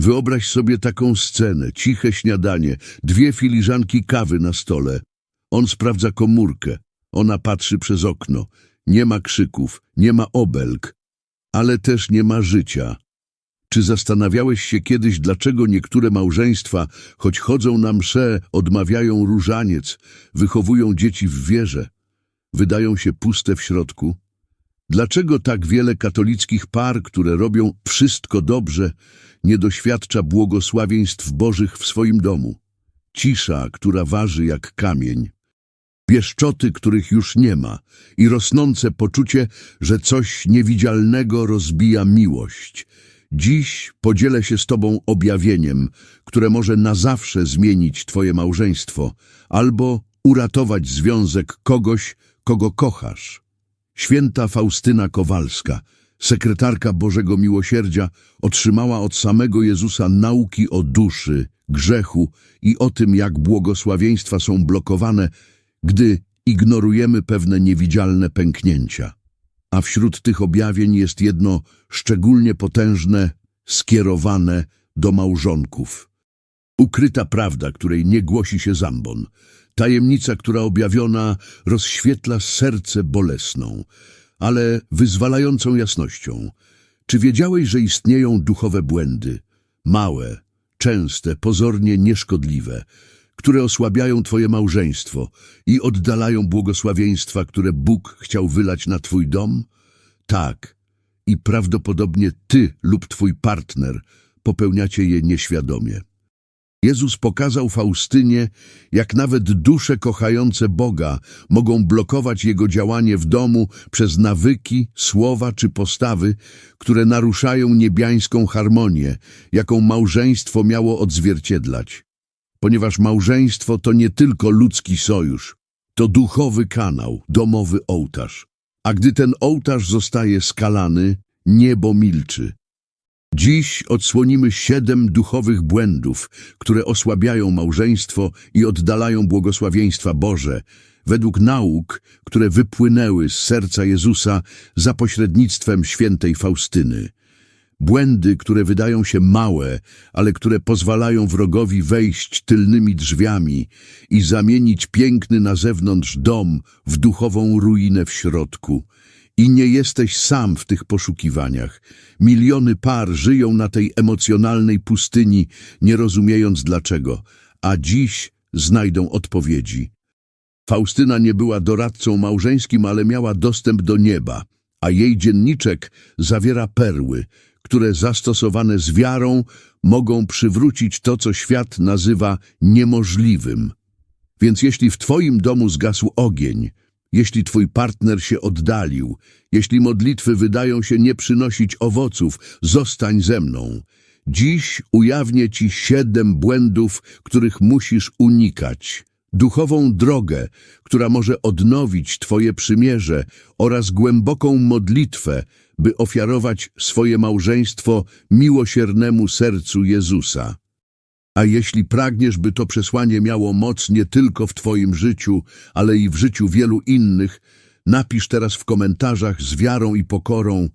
Wyobraź sobie taką scenę, ciche śniadanie, dwie filiżanki kawy na stole. On sprawdza komórkę, ona patrzy przez okno. Nie ma krzyków, nie ma obelg, ale też nie ma życia. Czy zastanawiałeś się kiedyś, dlaczego niektóre małżeństwa, choć chodzą na msze, odmawiają różaniec, wychowują dzieci w wierze, wydają się puste w środku? Dlaczego tak wiele katolickich par, które robią wszystko dobrze, nie doświadcza błogosławieństw Bożych w swoim domu? Cisza, która waży jak kamień. Pieszczoty, których już nie ma i rosnące poczucie, że coś niewidzialnego rozbija miłość. Dziś podzielę się z Tobą objawieniem, które może na zawsze zmienić Twoje małżeństwo albo uratować związek kogoś, kogo kochasz. Święta Faustyna Kowalska, sekretarka Bożego Miłosierdzia, otrzymała od samego Jezusa nauki o duszy, grzechu i o tym, jak błogosławieństwa są blokowane, gdy ignorujemy pewne niewidzialne pęknięcia. A wśród tych objawień jest jedno szczególnie potężne, skierowane do małżonków. Ukryta prawda, której nie głosi się zambon. Tajemnica, która objawiona rozświetla serce bolesną, ale wyzwalającą jasnością. Czy wiedziałeś, że istnieją duchowe błędy? Małe, częste, pozornie nieszkodliwe, które osłabiają Twoje małżeństwo i oddalają błogosławieństwa, które Bóg chciał wylać na Twój dom? Tak. I prawdopodobnie Ty lub Twój partner popełniacie je nieświadomie. Jezus pokazał Faustynie, jak nawet dusze kochające Boga mogą blokować Jego działanie w domu przez nawyki, słowa czy postawy, które naruszają niebiańską harmonię, jaką małżeństwo miało odzwierciedlać. Ponieważ małżeństwo to nie tylko ludzki sojusz, to duchowy kanał, domowy ołtarz. A gdy ten ołtarz zostaje skalany, niebo milczy. Dziś odsłonimy siedem duchowych błędów, które osłabiają małżeństwo i oddalają błogosławieństwa Boże, według nauk, które wypłynęły z serca Jezusa za pośrednictwem świętej Faustyny. Błędy, które wydają się małe, ale które pozwalają wrogowi wejść tylnymi drzwiami i zamienić piękny na zewnątrz dom w duchową ruinę w środku. I nie jesteś sam w tych poszukiwaniach. Miliony par żyją na tej emocjonalnej pustyni, nie rozumiejąc dlaczego, a dziś znajdą odpowiedzi. Faustyna nie była doradcą małżeńskim, ale miała dostęp do nieba, a jej dzienniczek zawiera perły, które zastosowane z wiarą mogą przywrócić to, co świat nazywa niemożliwym. Więc jeśli w Twoim domu zgasł ogień, jeśli Twój partner się oddalił, jeśli modlitwy wydają się nie przynosić owoców, zostań ze mną. Dziś ujawnię Ci siedem błędów, których musisz unikać. Duchową drogę, która może odnowić Twoje przymierze oraz głęboką modlitwę, by ofiarować swoje małżeństwo miłosiernemu sercu Jezusa. A jeśli pragniesz, by to przesłanie miało moc nie tylko w Twoim życiu, ale i w życiu wielu innych, napisz teraz w komentarzach z wiarą i pokorą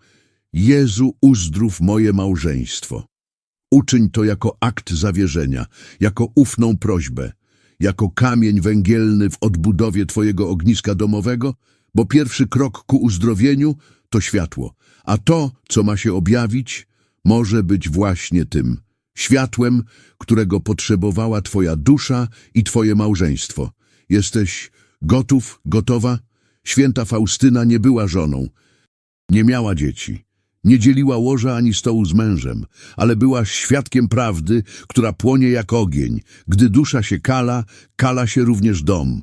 Jezu, uzdrów moje małżeństwo. Uczyń to jako akt zawierzenia, jako ufną prośbę, jako kamień węgielny w odbudowie Twojego ogniska domowego, bo pierwszy krok ku uzdrowieniu to światło, a to, co ma się objawić, może być właśnie tym światłem, którego potrzebowała Twoja dusza i Twoje małżeństwo. Jesteś gotów, gotowa? Święta Faustyna nie była żoną, nie miała dzieci, nie dzieliła łoża ani stołu z mężem, ale była świadkiem prawdy, która płonie jak ogień. Gdy dusza się kala, kala się również dom.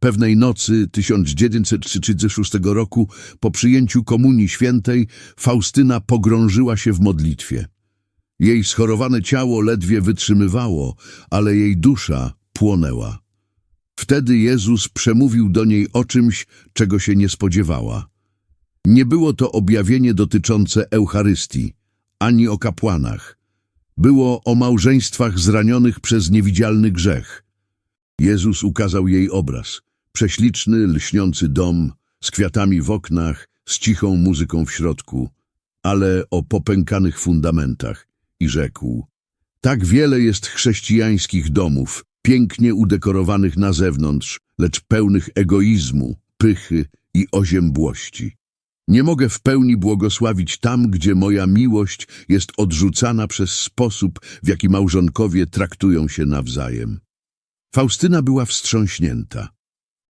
Pewnej nocy 1936 roku, po przyjęciu Komunii Świętej, Faustyna pogrążyła się w modlitwie. Jej schorowane ciało ledwie wytrzymywało, ale jej dusza płonęła. Wtedy Jezus przemówił do niej o czymś, czego się nie spodziewała. Nie było to objawienie dotyczące Eucharystii, ani o kapłanach. Było o małżeństwach zranionych przez niewidzialny grzech. Jezus ukazał jej obraz. Prześliczny, lśniący dom, z kwiatami w oknach, z cichą muzyką w środku, ale o popękanych fundamentach i rzekł Tak wiele jest chrześcijańskich domów, pięknie udekorowanych na zewnątrz, lecz pełnych egoizmu, pychy i oziębłości. Nie mogę w pełni błogosławić tam, gdzie moja miłość jest odrzucana przez sposób, w jaki małżonkowie traktują się nawzajem. Faustyna była wstrząśnięta.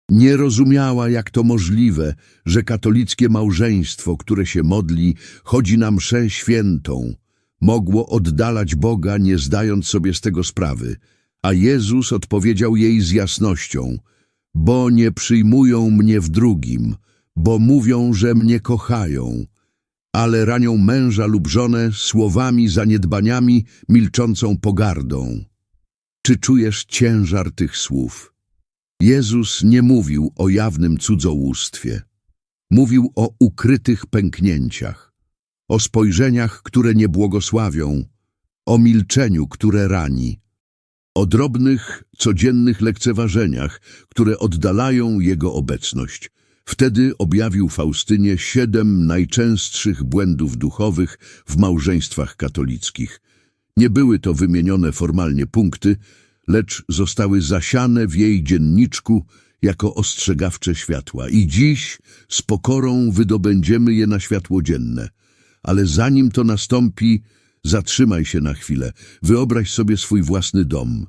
Nie rozumiała, jak to możliwe, że katolickie małżeństwo, które się modli, chodzi na mszę świętą, mogło oddalać Boga, nie zdając sobie z tego sprawy, a Jezus odpowiedział jej z jasnością, bo nie przyjmują mnie w drugim, bo mówią, że mnie kochają, ale ranią męża lub żonę słowami, zaniedbaniami, milczącą pogardą. Czy czujesz ciężar tych słów? Jezus nie mówił o jawnym cudzołóstwie. Mówił o ukrytych pęknięciach, o spojrzeniach, które nie błogosławią, o milczeniu, które rani, o drobnych, codziennych lekceważeniach, które oddalają Jego obecność. Wtedy objawił Faustynie siedem najczęstszych błędów duchowych w małżeństwach katolickich. Nie były to wymienione formalnie punkty, lecz zostały zasiane w jej dzienniczku jako ostrzegawcze światła. I dziś z pokorą wydobędziemy je na światło dzienne. Ale zanim to nastąpi, zatrzymaj się na chwilę. Wyobraź sobie swój własny dom.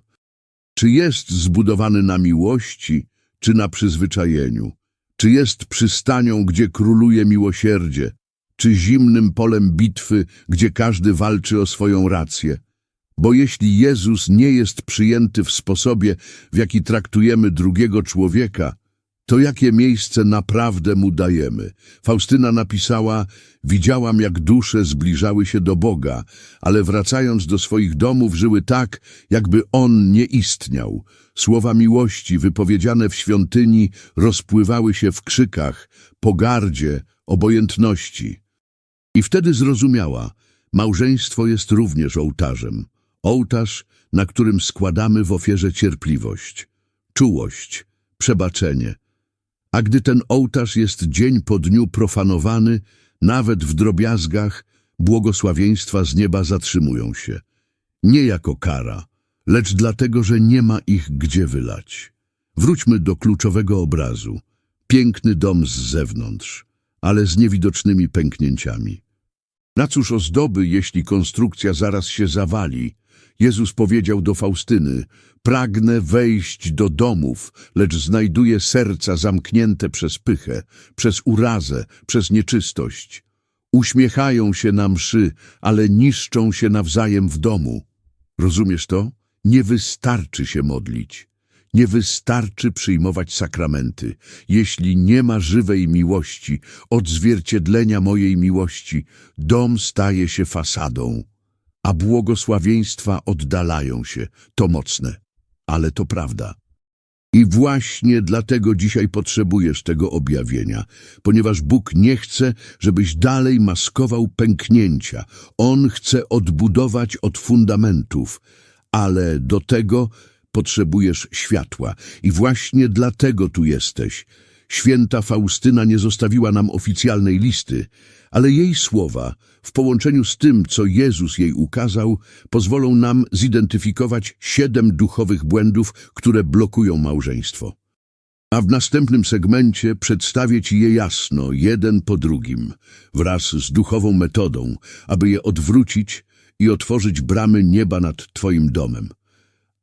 Czy jest zbudowany na miłości, czy na przyzwyczajeniu? Czy jest przystanią, gdzie króluje miłosierdzie, czy zimnym polem bitwy, gdzie każdy walczy o swoją rację? Bo jeśli Jezus nie jest przyjęty w sposobie, w jaki traktujemy drugiego człowieka, to jakie miejsce naprawdę mu dajemy? Faustyna napisała, widziałam jak dusze zbliżały się do Boga, ale wracając do swoich domów żyły tak, jakby On nie istniał. Słowa miłości wypowiedziane w świątyni rozpływały się w krzykach, pogardzie, obojętności. I wtedy zrozumiała, małżeństwo jest również ołtarzem. Ołtarz, na którym składamy w ofierze cierpliwość, czułość, przebaczenie. A gdy ten ołtarz jest dzień po dniu profanowany, nawet w drobiazgach, błogosławieństwa z nieba zatrzymują się. Nie jako kara, lecz dlatego, że nie ma ich gdzie wylać. Wróćmy do kluczowego obrazu. Piękny dom z zewnątrz, ale z niewidocznymi pęknięciami. Na cóż ozdoby, jeśli konstrukcja zaraz się zawali? Jezus powiedział do Faustyny, pragnę wejść do domów, lecz znajduję serca zamknięte przez pychę, przez urazę, przez nieczystość. Uśmiechają się na mszy, ale niszczą się nawzajem w domu. Rozumiesz to? Nie wystarczy się modlić. Nie wystarczy przyjmować sakramenty. Jeśli nie ma żywej miłości, odzwierciedlenia mojej miłości, dom staje się fasadą, a błogosławieństwa oddalają się. To mocne, ale to prawda. I właśnie dlatego dzisiaj potrzebujesz tego objawienia, ponieważ Bóg nie chce, żebyś dalej maskował pęknięcia. On chce odbudować od fundamentów, ale do tego potrzebujesz światła. I właśnie dlatego tu jesteś. Święta Faustyna nie zostawiła nam oficjalnej listy, ale jej słowa, w połączeniu z tym, co Jezus jej ukazał, pozwolą nam zidentyfikować siedem duchowych błędów, które blokują małżeństwo. A w następnym segmencie przedstawię Ci je jasno, jeden po drugim, wraz z duchową metodą, aby je odwrócić i otworzyć bramy nieba nad Twoim domem.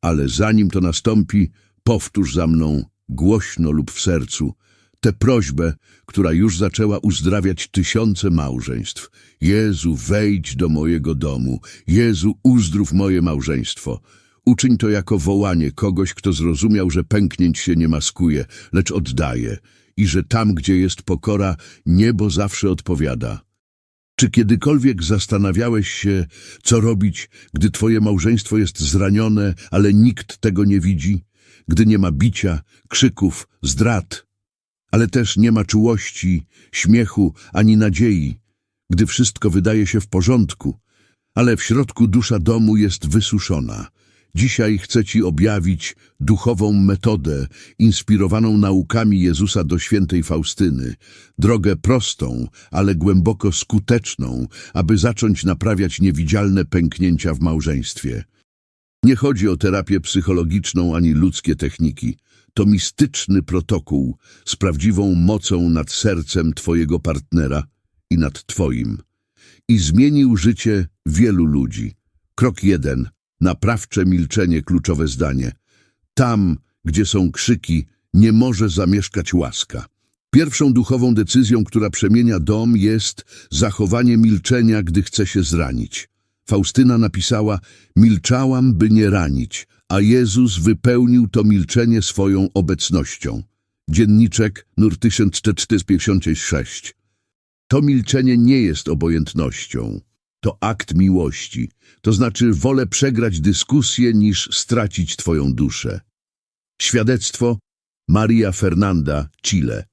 Ale zanim to nastąpi, powtórz za mną, głośno lub w sercu, tę prośbę, która już zaczęła uzdrawiać tysiące małżeństw. Jezu, wejdź do mojego domu. Jezu, uzdrów moje małżeństwo. Uczyń to jako wołanie kogoś, kto zrozumiał, że pęknięć się nie maskuje, lecz oddaje i że tam, gdzie jest pokora, niebo zawsze odpowiada. Czy kiedykolwiek zastanawiałeś się, co robić, gdy twoje małżeństwo jest zranione, ale nikt tego nie widzi? Gdy nie ma bicia, krzyków, zdrad, ale też nie ma czułości, śmiechu ani nadziei, gdy wszystko wydaje się w porządku, ale w środku dusza domu jest wysuszona. Dzisiaj chcę Ci objawić duchową metodę inspirowaną naukami Jezusa do świętej Faustyny, drogę prostą, ale głęboko skuteczną, aby zacząć naprawiać niewidzialne pęknięcia w małżeństwie. Nie chodzi o terapię psychologiczną ani ludzkie techniki. To mistyczny protokół z prawdziwą mocą nad sercem Twojego partnera i nad Twoim. I zmienił życie wielu ludzi. Krok jeden. Naprawcze milczenie, kluczowe zdanie. Tam, gdzie są krzyki, nie może zamieszkać łaska. Pierwszą duchową decyzją, która przemienia dom, jest zachowanie milczenia, gdy chce się zranić. Faustyna napisała: Milczałam, by nie ranić, a Jezus wypełnił to milczenie swoją obecnością. Dzienniczek nur 1456. To milczenie nie jest obojętnością. To akt miłości. To znaczy wolę przegrać dyskusję niż stracić Twoją duszę. Świadectwo Maria Fernanda, Chile.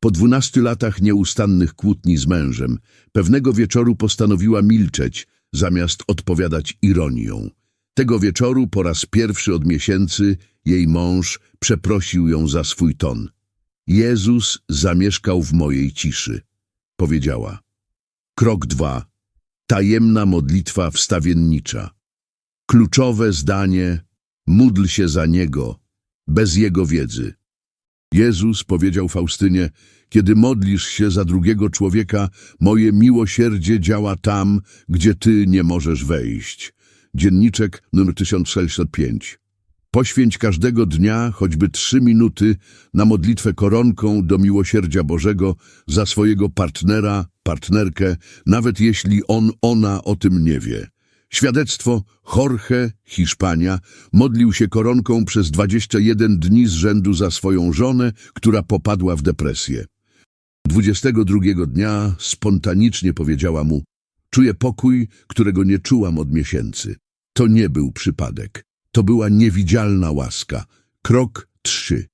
Po dwunastu latach nieustannych kłótni z mężem, pewnego wieczoru postanowiła milczeć, zamiast odpowiadać ironią. Tego wieczoru po raz pierwszy od miesięcy jej mąż przeprosił ją za swój ton. Jezus zamieszkał w mojej ciszy, powiedziała. Krok dwa. Tajemna modlitwa wstawiennicza. Kluczowe zdanie, módl się za Niego, bez Jego wiedzy. Jezus powiedział Faustynie, kiedy modlisz się za drugiego człowieka, moje miłosierdzie działa tam, gdzie ty nie możesz wejść. Dzienniczek nr 1065. Poświęć każdego dnia choćby trzy minuty na modlitwę koronką do miłosierdzia Bożego za swojego partnera, partnerkę, nawet jeśli on, ona o tym nie wie. Świadectwo Jorge, Hiszpania, modlił się koronką przez 21 dni z rzędu za swoją żonę, która popadła w depresję. 22 dnia spontanicznie powiedziała mu, czuję pokój, którego nie czułam od miesięcy. To nie był przypadek. To była niewidzialna łaska. Krok 3.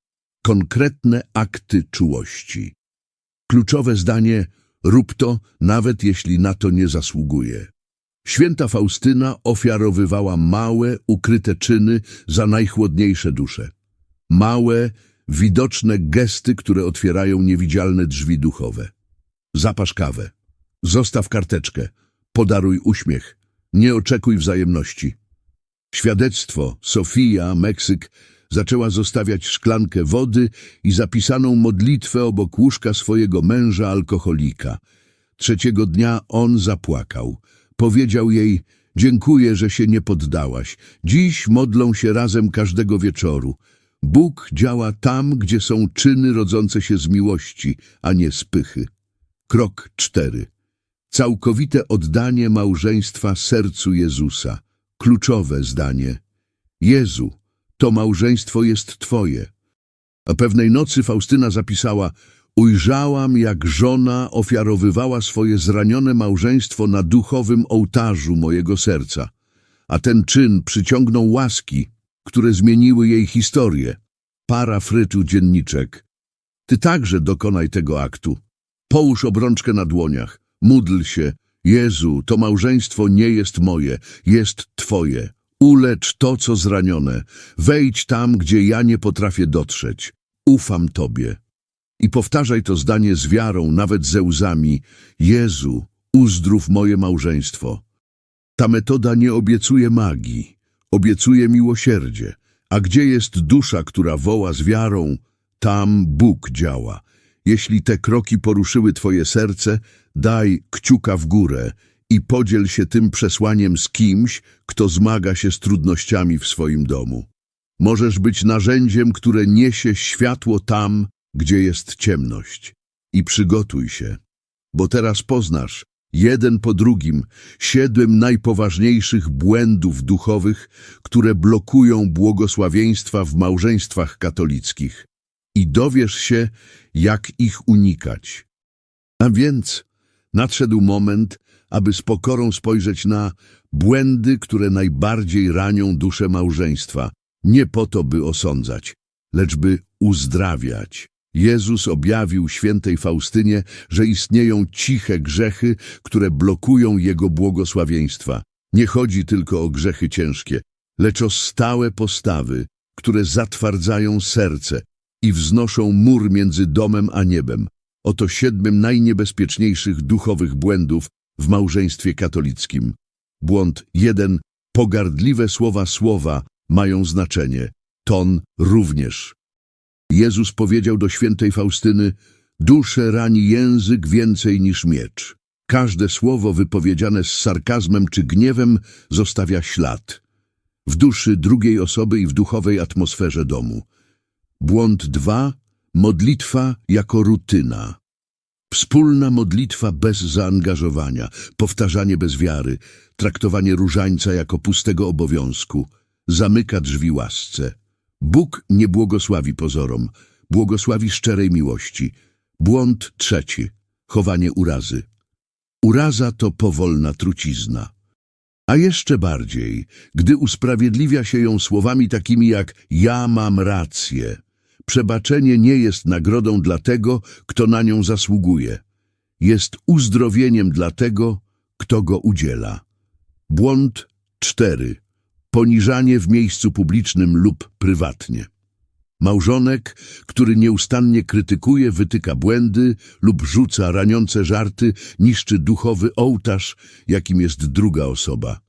Konkretne akty czułości. Kluczowe zdanie, rób to, nawet jeśli na to nie zasługuje. Święta Faustyna ofiarowywała małe, ukryte czyny za najchłodniejsze dusze. Małe, widoczne gesty, które otwierają niewidzialne drzwi duchowe. Zapasz kawę. Zostaw karteczkę. Podaruj uśmiech. Nie oczekuj wzajemności. Świadectwo Sofia, Meksyk, zaczęła zostawiać szklankę wody i zapisaną modlitwę obok łóżka swojego męża alkoholika. Trzeciego dnia on zapłakał. Powiedział jej, dziękuję, że się nie poddałaś. Dziś modlą się razem każdego wieczoru. Bóg działa tam, gdzie są czyny rodzące się z miłości, a nie z pychy. Krok cztery. Całkowite oddanie małżeństwa sercu Jezusa. Kluczowe zdanie. Jezu, to małżeństwo jest Twoje. A pewnej nocy Faustyna zapisała Ujrzałam, jak żona ofiarowywała swoje zranione małżeństwo na duchowym ołtarzu mojego serca, a ten czyn przyciągnął łaski, które zmieniły jej historię. Para frytu dzienniczek. Ty także dokonaj tego aktu. Połóż obrączkę na dłoniach. Módl się. Jezu, to małżeństwo nie jest moje, jest Twoje. Ulecz to, co zranione. Wejdź tam, gdzie ja nie potrafię dotrzeć. Ufam Tobie. I powtarzaj to zdanie z wiarą, nawet ze łzami. Jezu, uzdrów moje małżeństwo. Ta metoda nie obiecuje magii, obiecuje miłosierdzie. A gdzie jest dusza, która woła z wiarą, tam Bóg działa. Jeśli te kroki poruszyły Twoje serce, daj kciuka w górę i podziel się tym przesłaniem z kimś, kto zmaga się z trudnościami w swoim domu. Możesz być narzędziem, które niesie światło tam, gdzie jest ciemność. I przygotuj się, bo teraz poznasz, jeden po drugim, siedem najpoważniejszych błędów duchowych, które blokują błogosławieństwa w małżeństwach katolickich. I dowiesz się, jak ich unikać. A więc nadszedł moment, aby z pokorą spojrzeć na błędy, które najbardziej ranią duszę małżeństwa, nie po to, by osądzać, lecz by uzdrawiać. Jezus objawił świętej Faustynie, że istnieją ciche grzechy, które blokują Jego błogosławieństwa. Nie chodzi tylko o grzechy ciężkie, lecz o stałe postawy, które zatwardzają serce i wznoszą mur między domem a niebem. Oto siedmym najniebezpieczniejszych duchowych błędów w małżeństwie katolickim. Błąd jeden. Pogardliwe słowa słowa mają znaczenie, ton również. Jezus powiedział do świętej Faustyny, duszę rani język więcej niż miecz. Każde słowo wypowiedziane z sarkazmem czy gniewem zostawia ślad. W duszy drugiej osoby i w duchowej atmosferze domu. Błąd 2. Modlitwa jako rutyna. Wspólna modlitwa bez zaangażowania, powtarzanie bez wiary, traktowanie różańca jako pustego obowiązku, zamyka drzwi łasce. Bóg nie błogosławi pozorom, błogosławi szczerej miłości. Błąd trzeci. Chowanie urazy. Uraza to powolna trucizna. A jeszcze bardziej, gdy usprawiedliwia się ją słowami takimi jak ja mam rację. Przebaczenie nie jest nagrodą dla tego, kto na nią zasługuje. Jest uzdrowieniem dla tego, kto go udziela. Błąd 4. Poniżanie w miejscu publicznym lub prywatnie. Małżonek, który nieustannie krytykuje, wytyka błędy lub rzuca raniące żarty, niszczy duchowy ołtarz, jakim jest druga osoba.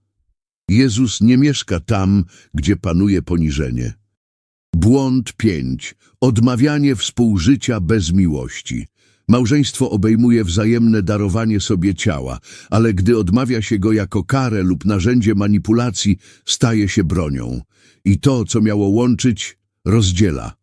Jezus nie mieszka tam, gdzie panuje poniżenie. Błąd 5. Odmawianie współżycia bez miłości. Małżeństwo obejmuje wzajemne darowanie sobie ciała, ale gdy odmawia się go jako karę lub narzędzie manipulacji, staje się bronią. I to, co miało łączyć, rozdziela.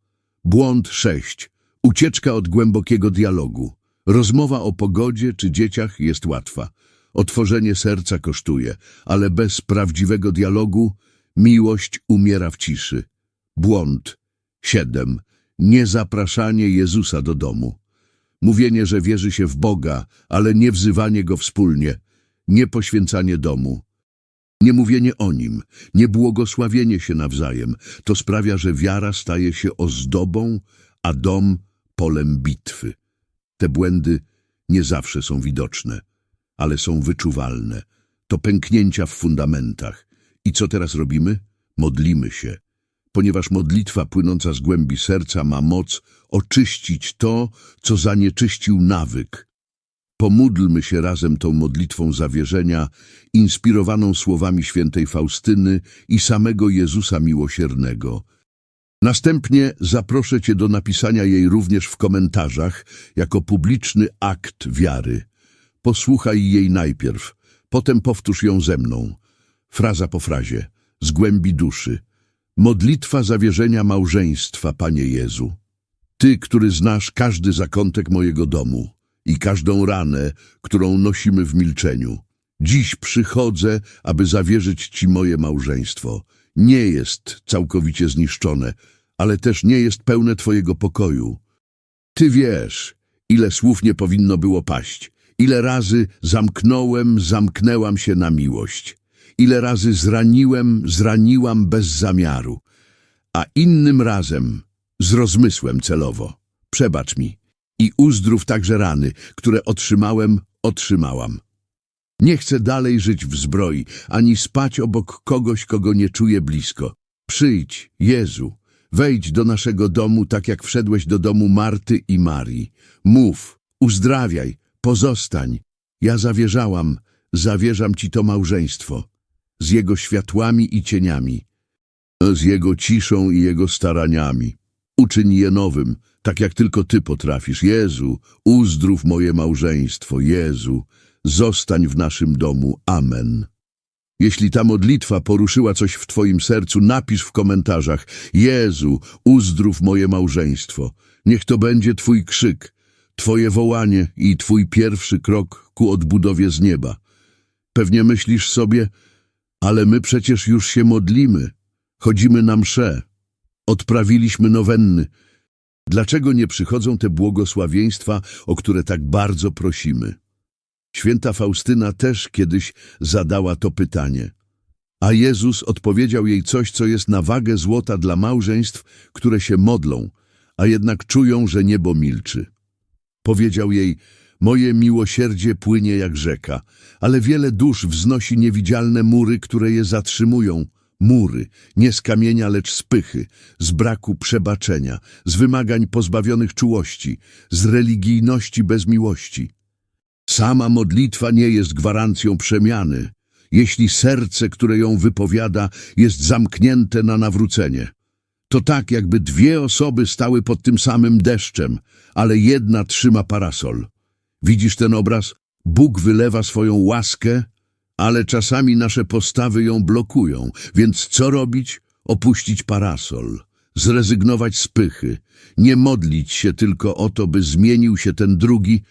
Błąd 6. Ucieczka od głębokiego dialogu. Rozmowa o pogodzie czy dzieciach jest łatwa. Otworzenie serca kosztuje, ale bez prawdziwego dialogu miłość umiera w ciszy. Błąd 7. Niezapraszanie Jezusa do domu. Mówienie, że wierzy się w Boga, ale nie wzywanie Go wspólnie. Nie poświęcanie domu. Nie mówienie o Nim, nie błogosławienie się nawzajem. To sprawia, że wiara staje się ozdobą, a dom polem bitwy. Te błędy nie zawsze są widoczne, ale są wyczuwalne. To pęknięcia w fundamentach. I co teraz robimy? Modlimy się ponieważ modlitwa płynąca z głębi serca ma moc oczyścić to, co zanieczyścił nawyk. Pomódlmy się razem tą modlitwą zawierzenia, inspirowaną słowami świętej Faustyny i samego Jezusa Miłosiernego. Następnie zaproszę Cię do napisania jej również w komentarzach jako publiczny akt wiary. Posłuchaj jej najpierw, potem powtórz ją ze mną, fraza po frazie, z głębi duszy. Modlitwa zawierzenia małżeństwa, Panie Jezu. Ty, który znasz każdy zakątek mojego domu i każdą ranę, którą nosimy w milczeniu. Dziś przychodzę, aby zawierzyć Ci moje małżeństwo. Nie jest całkowicie zniszczone, ale też nie jest pełne Twojego pokoju. Ty wiesz, ile słów nie powinno było paść, ile razy zamknąłem, zamknęłam się na miłość. Ile razy zraniłem, zraniłam bez zamiaru, a innym razem z rozmysłem celowo. Przebacz mi i uzdrów także rany, które otrzymałem, otrzymałam. Nie chcę dalej żyć w zbroi, ani spać obok kogoś, kogo nie czuję blisko. Przyjdź, Jezu, wejdź do naszego domu, tak jak wszedłeś do domu Marty i Marii. Mów, uzdrawiaj, pozostań. Ja zawierzałam, zawierzam Ci to małżeństwo z jego światłami i cieniami, z jego ciszą i jego staraniami. Uczyń je nowym, tak jak tylko Ty potrafisz. Jezu, uzdrów moje małżeństwo. Jezu, zostań w naszym domu. Amen. Jeśli ta modlitwa poruszyła coś w Twoim sercu, napisz w komentarzach. Jezu, uzdrów moje małżeństwo. Niech to będzie Twój krzyk, Twoje wołanie i Twój pierwszy krok ku odbudowie z nieba. Pewnie myślisz sobie, ale my przecież już się modlimy, chodzimy na msze, odprawiliśmy nowenny. Dlaczego nie przychodzą te błogosławieństwa, o które tak bardzo prosimy? Święta Faustyna też kiedyś zadała to pytanie. A Jezus odpowiedział jej coś, co jest na wagę złota dla małżeństw, które się modlą, a jednak czują, że niebo milczy. Powiedział jej, Moje miłosierdzie płynie jak rzeka, ale wiele dusz wznosi niewidzialne mury, które je zatrzymują. Mury, nie z kamienia, lecz z pychy, z braku przebaczenia, z wymagań pozbawionych czułości, z religijności bez miłości. Sama modlitwa nie jest gwarancją przemiany. jeśli serce, które ją wypowiada, jest zamknięte na nawrócenie. To tak, jakby dwie osoby stały pod tym samym deszczem, ale jedna trzyma parasol. Widzisz ten obraz? Bóg wylewa swoją łaskę, ale czasami nasze postawy ją blokują. Więc co robić? Opuścić parasol, zrezygnować z pychy, nie modlić się tylko o to, by zmienił się ten drugi,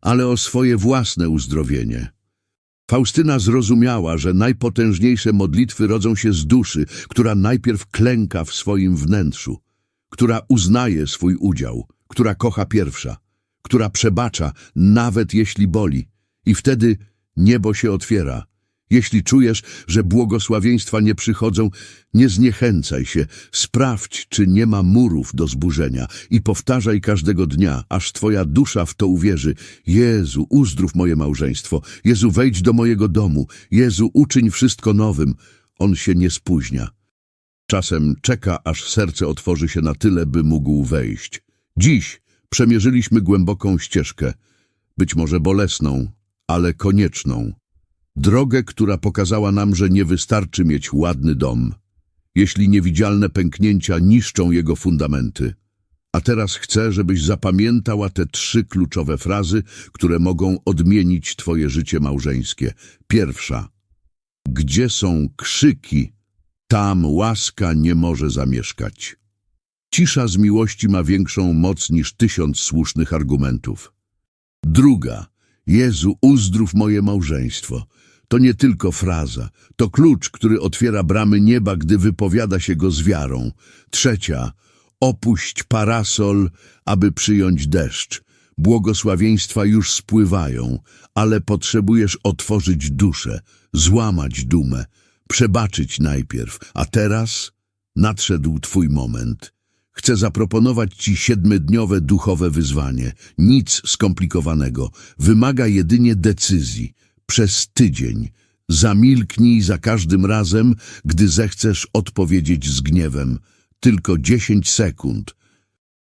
ale o swoje własne uzdrowienie. Faustyna zrozumiała, że najpotężniejsze modlitwy rodzą się z duszy, która najpierw klęka w swoim wnętrzu, która uznaje swój udział, która kocha pierwsza, która przebacza, nawet jeśli boli. I wtedy niebo się otwiera. Jeśli czujesz, że błogosławieństwa nie przychodzą, nie zniechęcaj się. Sprawdź, czy nie ma murów do zburzenia i powtarzaj każdego dnia, aż twoja dusza w to uwierzy. Jezu, uzdrów moje małżeństwo. Jezu, wejdź do mojego domu. Jezu, uczyń wszystko nowym. On się nie spóźnia. Czasem czeka, aż serce otworzy się na tyle, by mógł wejść. Dziś przemierzyliśmy głęboką ścieżkę, być może bolesną, ale konieczną. Drogę, która pokazała nam, że nie wystarczy mieć ładny dom, jeśli niewidzialne pęknięcia niszczą jego fundamenty. A teraz chcę, żebyś zapamiętała te trzy kluczowe frazy, które mogą odmienić twoje życie małżeńskie. Pierwsza. Gdzie są krzyki, tam łaska nie może zamieszkać. Cisza z miłości ma większą moc niż tysiąc słusznych argumentów. Druga. Jezu, uzdrów moje małżeństwo. To nie tylko fraza, to klucz, który otwiera bramy nieba, gdy wypowiada się go z wiarą. Trzecia. Opuść parasol, aby przyjąć deszcz. Błogosławieństwa już spływają, ale potrzebujesz otworzyć duszę, złamać dumę, przebaczyć najpierw, a teraz nadszedł twój moment. Chcę zaproponować Ci siedmydniowe duchowe wyzwanie. Nic skomplikowanego. Wymaga jedynie decyzji. Przez tydzień. Zamilknij za każdym razem, gdy zechcesz odpowiedzieć z gniewem. Tylko dziesięć sekund.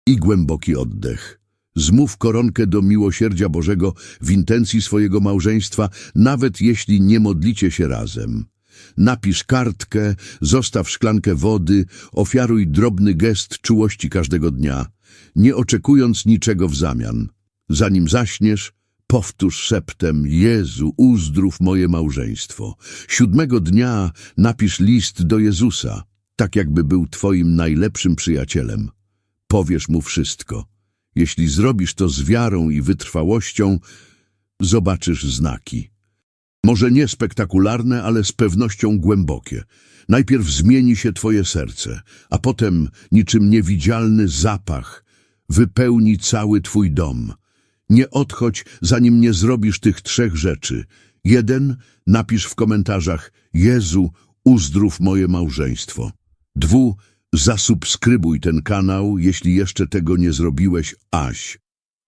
I głęboki oddech. Zmów koronkę do miłosierdzia Bożego w intencji swojego małżeństwa, nawet jeśli nie modlicie się razem. Napisz kartkę, zostaw szklankę wody, ofiaruj drobny gest czułości każdego dnia, nie oczekując niczego w zamian. Zanim zaśniesz, powtórz szeptem Jezu, uzdrów moje małżeństwo. Siódmego dnia napisz list do Jezusa, tak jakby był twoim najlepszym przyjacielem. Powiesz mu wszystko. Jeśli zrobisz to z wiarą i wytrwałością, zobaczysz znaki. Może nie spektakularne, ale z pewnością głębokie. Najpierw zmieni się twoje serce, a potem niczym niewidzialny zapach wypełni cały twój dom. Nie odchodź, zanim nie zrobisz tych trzech rzeczy. Jeden, napisz w komentarzach Jezu, uzdrów moje małżeństwo. Dwu, zasubskrybuj ten kanał, jeśli jeszcze tego nie zrobiłeś, Aś.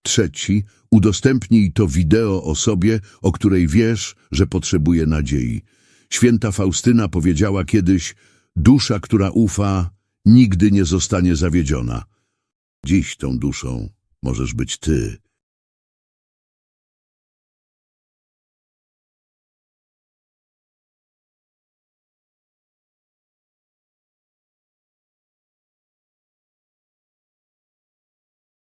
Trzeci, udostępnij to wideo osobie, o której wiesz, że potrzebuje nadziei. Święta Faustyna powiedziała kiedyś, dusza, która ufa, nigdy nie zostanie zawiedziona. Dziś tą duszą możesz być ty.